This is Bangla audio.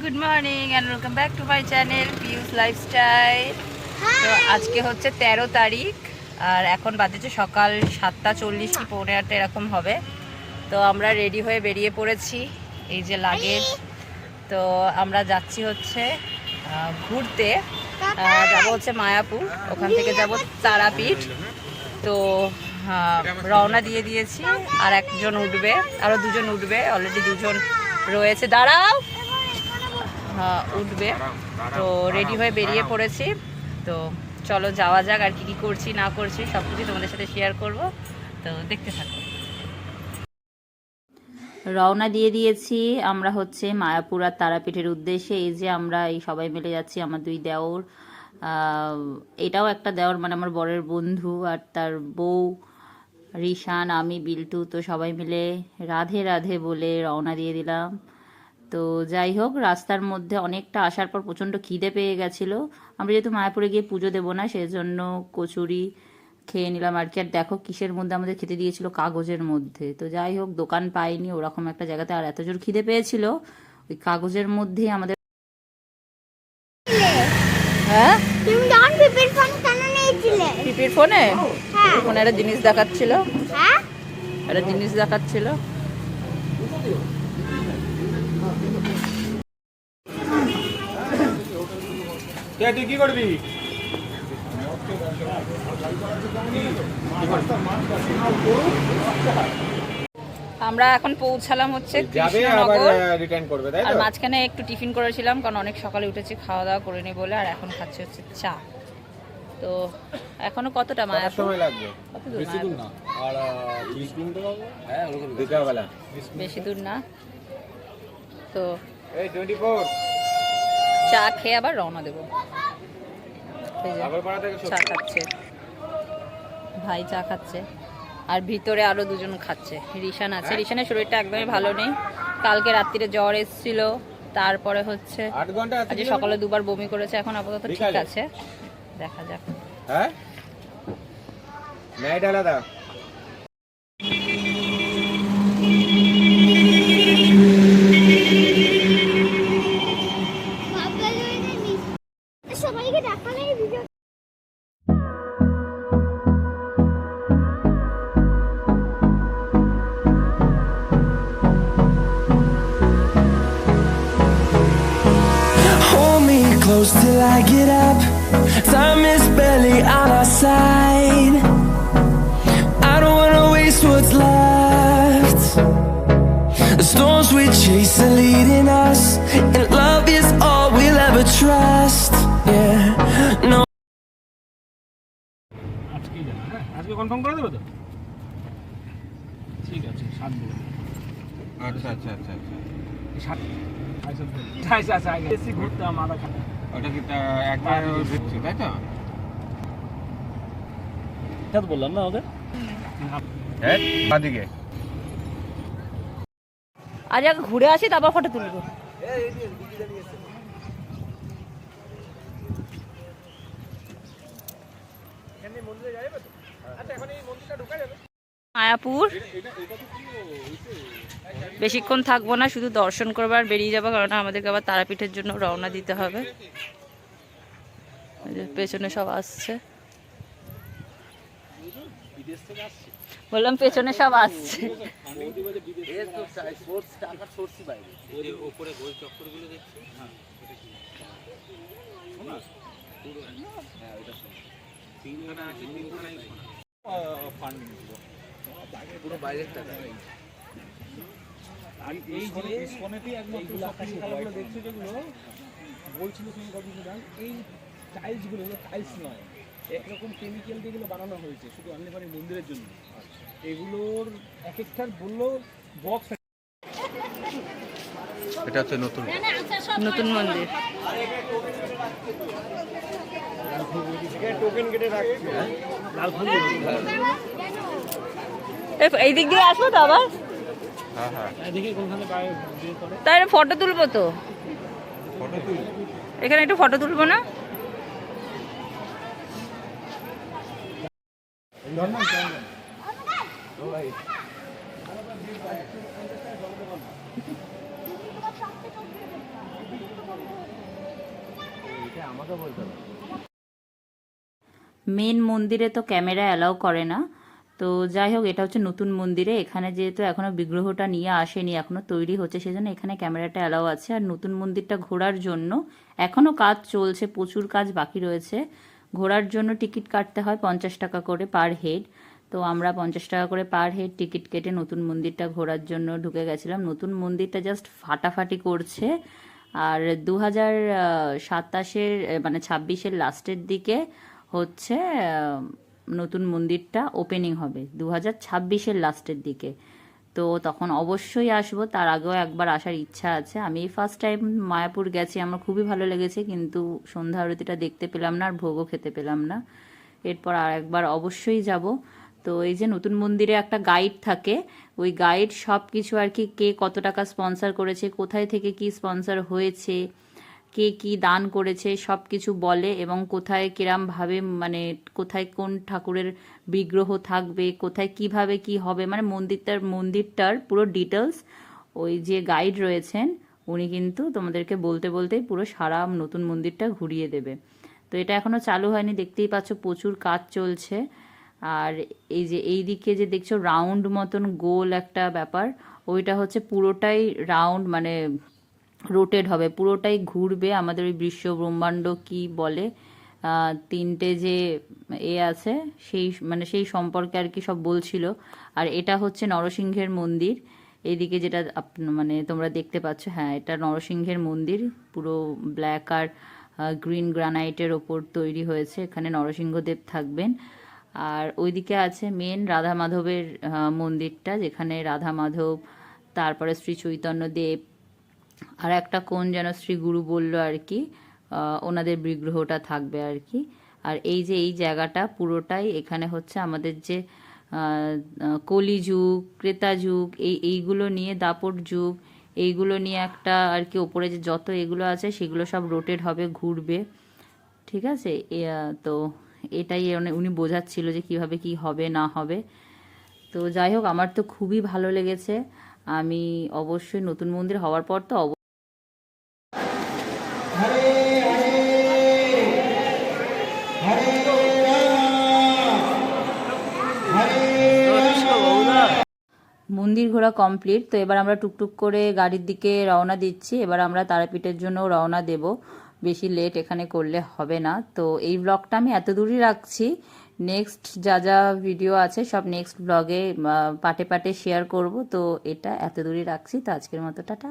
Good morning and welcome back to my channel Piu's lifestyle তো আজকে হচ্ছে তেরো তারিখ আর এখন বাজেছে সকাল সাতটা চল্লিশ কি পৌনে আটটা এরকম হবে। তো আমরা রেডি হয়ে বেরিয়ে পড়েছি এই যে লাগেজ। তো আমরা যাচ্ছি হচ্ছে ঘুরতে। যাব হচ্ছে মায়াপুর ওখান থেকে যাব তারাপীঠ। তো আহ, রওনা দিয়ে দিয়েছি আর একজন উঠবে আরও দুজন উঠবে অলরেডি দুজন রয়েছে। দাঁড়াও! হ্যাঁ, উঠবে। তো রেডি হয়ে বেরিয়ে পড়েছি। তো চলো যাওয়া যাক আর কি কি করছি, না করছি সব কিছু তোমাদের সাথে শেয়ার করব। তো দেখতে থাকো। রওনা দিয়ে দিয়েছি আমরা হচ্ছে মায়াপুর আর তারাপীঠের উদ্দেশ্যে। এই যে আমরা এই সবাই মিলে যাচ্ছি, আমার দুই দেওর। এটাও একটা দেওর মানে আমার বরের বন্ধু আর তার বউ, রিশান, আমি, বিল্টু, তো সবাই মিলে রাধে রাধে বলে রওনা দিয়ে দিলাম। তো যাই হোক রাস্তার মধ্যে অনেকটা আসার পর প্রচণ্ড খিদে পেয়ে গেছিল। আমরা যেহেতু মায়াপুরে গিয়ে পুজো দেবো না সেজন্য কচুরি খেয়ে নিলাম আর কি। আর দেখো কিসের মধ্যে আমাদের খেতে দিয়েছিল কাগজের মধ্যে। তো যাই হোক দোকান পাইনি ওরকম একটা জায়গাতে আর এত জোর খিদে পেয়েছিল ওই কাগজের মধ্যেই আমাদের হ্যাঁ? পিপির ফোন ফোনে একটা জিনিস দেখাচ্ছিল। হ্যাঁ? একটা জিনিস দেখাচ্ছিল। তুই কি করবি? আমরা এখন পৌঁছালাম হচ্ছে কৃষ্ণনগর। রিটার্ন করবে তাই আর মাঝখানে একটু টিফিন করেছিলাম কারণ অনেক সকালে উঠেছি খাওয়া দাওয়া করে নি বলে আর এখন খাচ্ছি হচ্ছে চা। তো এখনও কতটা মায়া সময় লাগবে? কত দূর? না। আর মিনিট হ্যাঁ বেশি দূর না? তো চা খেয়ে আবার রওনা দেবো। চা খাচ্ছে। ভাই চা খাচ্ছে। আর ভিতরে আরও দুজন খাচ্ছে। রিশান আছে। রিশানের শরীরটা একদমই ভালো নেই। কালকে রাত্রিরে জ্বর এসেছিল। তারপরে হচ্ছে আজকে সকালে দুবার বমি করেছে। এখন আপাতত ঠিক আছে। দেখা যাক। হ্যাঁ? আলাদা। close till I get up. Time is barely on our side. I don't wanna waste what's left. The storms we chase are leading us, and love is all we'll ever trust. Yeah, no. আজকেই যাবে হ্যাঁ আজকে কনফার্ম করে দেবে তো ঠিক আছে সাত বলে আচ্ছা আচ্ছা আচ্ছা আচ্ছা সাত আচ্ছা আচ্ছা আচ্ছা এসি ঘুরতাম মাথা খারাপ। ওটা কি তা একবার ঢুকছি তাই তো? বললাম না ওদের। হ্যাঁ বাদিকে। আজ আগে ঘুরে আসি তারপর ফটো তুলবো। মায়াপুর। বেশিক্ষণ থাকব না শুধু দর্শন করবার বেরিয়ে যাব কারণ আমাদেরকে আবার তারাপীঠের জন্য রওনা দিতে হবে। পেছনে সব আসছে। বললাম পেছনে সব আসছে। আর এই যে ইসকনেতেই একমাত্র আকাশি কালারগুলো দেখছ যেগুলো? বলছিল তুমি কদিন এই টাইলসগুলো এগুলো টাইলস নয়। একরকম কেমিক্যাল দিয়ে এগুলো বানানো হয়েছে শুধু অন্যবাড়ি মন্দিরের জন্য। এগুলোর এক একটার বলল বক্স এটা হচ্ছে নতুন। নতুন মন্দির। টোকেন কেটে রাখছি এই- এই দিক দিয়ে আসব তো আবার? দেখি কোনখানে গায়ে দিয়ে করে তাই ফটো তুলবো তো। এখানে একটু ফটো তুলবো না? আমাকে বলতে হবে মেন মন্দিরে তো ক্যামেরা অ্যালাউ করে না। তো যাই হোক, এটা হচ্ছে নতুন মন্দিরে। এখানে যেহেতু এখনও বিগ্রহটা নিয়ে আসেনি, এখনও তৈরি হচ্ছে, সেজন্য এখানে ক্যামেরাটা অ্যালাও আছে। আর নতুন মন্দিরটা ঘোরার জন্য এখনও কাজ চলছে, প্রচুর কাজ বাকি রয়েছে। ঘোরার জন্য টিকিট কাটতে হয় পঞ্চাশ টাকা করে পার হেড। তো আমরা পঞ্চাশ টাকা করে পার হেড টিকিট কেটে নতুন মন্দিরটা ঘোরার জন্য ঢুকে গেছিলাম। নতুন মন্দিরটা জাস্ট ফাটাফাটি করছে। আর দু হাজার সাতাশের মানে ছাব্বিশের লাস্টের দিকে হচ্ছে নতুন মন্দিরটা ওপেনিং হবে দু হাজার ছাব্বিশের লাস্টের দিকে। তো তখন অবশ্যই আসব, তার আগেও একবার আসার ইচ্ছা আছে। আমি ফার্স্ট টাইম মায়াপুর গেছি, আমার খুবই ভালো লেগেছে, কিন্তু সন্ধ্যা আরতিটা দেখতে পেলাম না, আর ভোগও খেতে পেলাম না। এরপর আর একবার অবশ্যই যাব। তো এই যে নতুন মন্দিরে একটা গাইড থাকে, ওই গাইড সব কিছু আর কি কে কত টাকা স্পন্সর করেছে, কোথায় থেকে কি স্পন্সর হয়েছে কে কি দান করেছে সব কিছু বলে এবং কোথায় কিরাম ভাবে মানে কোথায় কোন ঠাকুরের বিগ্রহ থাকবে, কোথায় কীভাবে কি হবে মানে মন্দিরটার মন্দিরটার পুরো ডিটেলস ওই যে গাইড রয়েছেন, উনি কিন্তু তোমাদেরকে বলতে বলতেই পুরো সারা নতুন মন্দিরটা ঘুরিয়ে দেবে। তো এটা এখনও চালু হয়নি, দেখতেই পাচ্ছ প্রচুর কাজ চলছে। আর এই যে, এই দিকে যে দেখছ রাউন্ড মতন গোল একটা ব্যাপার, ওইটা হচ্ছে পুরোটাই রাউন্ড মানে রোটেট হবে। পুরোটাই ঘুরবে আমাদের ওই বিশ্ব ব্রহ্মাণ্ড কি বলে তিনটে যে এ আছে, সেই মানে সেই সম্পর্কে আর কি সব বলছিল। আর এটা হচ্ছে নরসিংহের মন্দির। এইদিকে যেটা মানে তোমরা দেখতে পাচ্ছ হ্যাঁ এটা নরসিংহের মন্দির। পুরো ব্ল্যাক আর গ্রিন গ্রানাইটের ওপর তৈরি হয়েছে। এখানে নরসিংহদেব থাকবেন। আর ওইদিকে আছে মেন রাধা মাধবের মন্দিরটা, যেখানে রাধা মাধব তারপরে শ্রী চৈতন্য দেব আর একটা কোন যেন শ্রী গুরু বলল আর কি ওনাদের বিগ্রহটা থাকবে আর কি। আর এই যে এই জায়গাটা পুরোটাই এখানে হচ্ছে আমাদের যে আহ, কলিযুগ ক্রেতা যুগ এই এইগুলো নিয়ে দাপট যুগ এইগুলো নিয়ে একটা আর কি ওপরে যে যত এগুলো আছে সেগুলো সব রোটেট হবে ঘুরবে। ঠিক আছে? তো এটাই উনি বোঝাচ্ছিল যে কীভাবে কি হবে না হবে। তো যাই হোক আমার তো খুবই ভালো লেগেছে। আমি অবশ্যই নতুন মন্দির হওয়ার পর তো মন্দির ঘোরা কমপ্লিট। তো এবার আমরা টুকটুক করে গাড়ির দিকে রওনা দিচ্ছি। এবার আমরা তারাপীঠের জন্য রওনা দেব। বেশি লেট এখানে করলে হবে না। তো এই ব্লগটা আমি এত দূরই রাখছি নেক্সট যা যা ভিডিও আছে, সব নেক্সট ব্লগে পাটে পাটে শেয়ার করব। তো এটা এত দূরই রাখছি। তো আজকের মতো টাটা।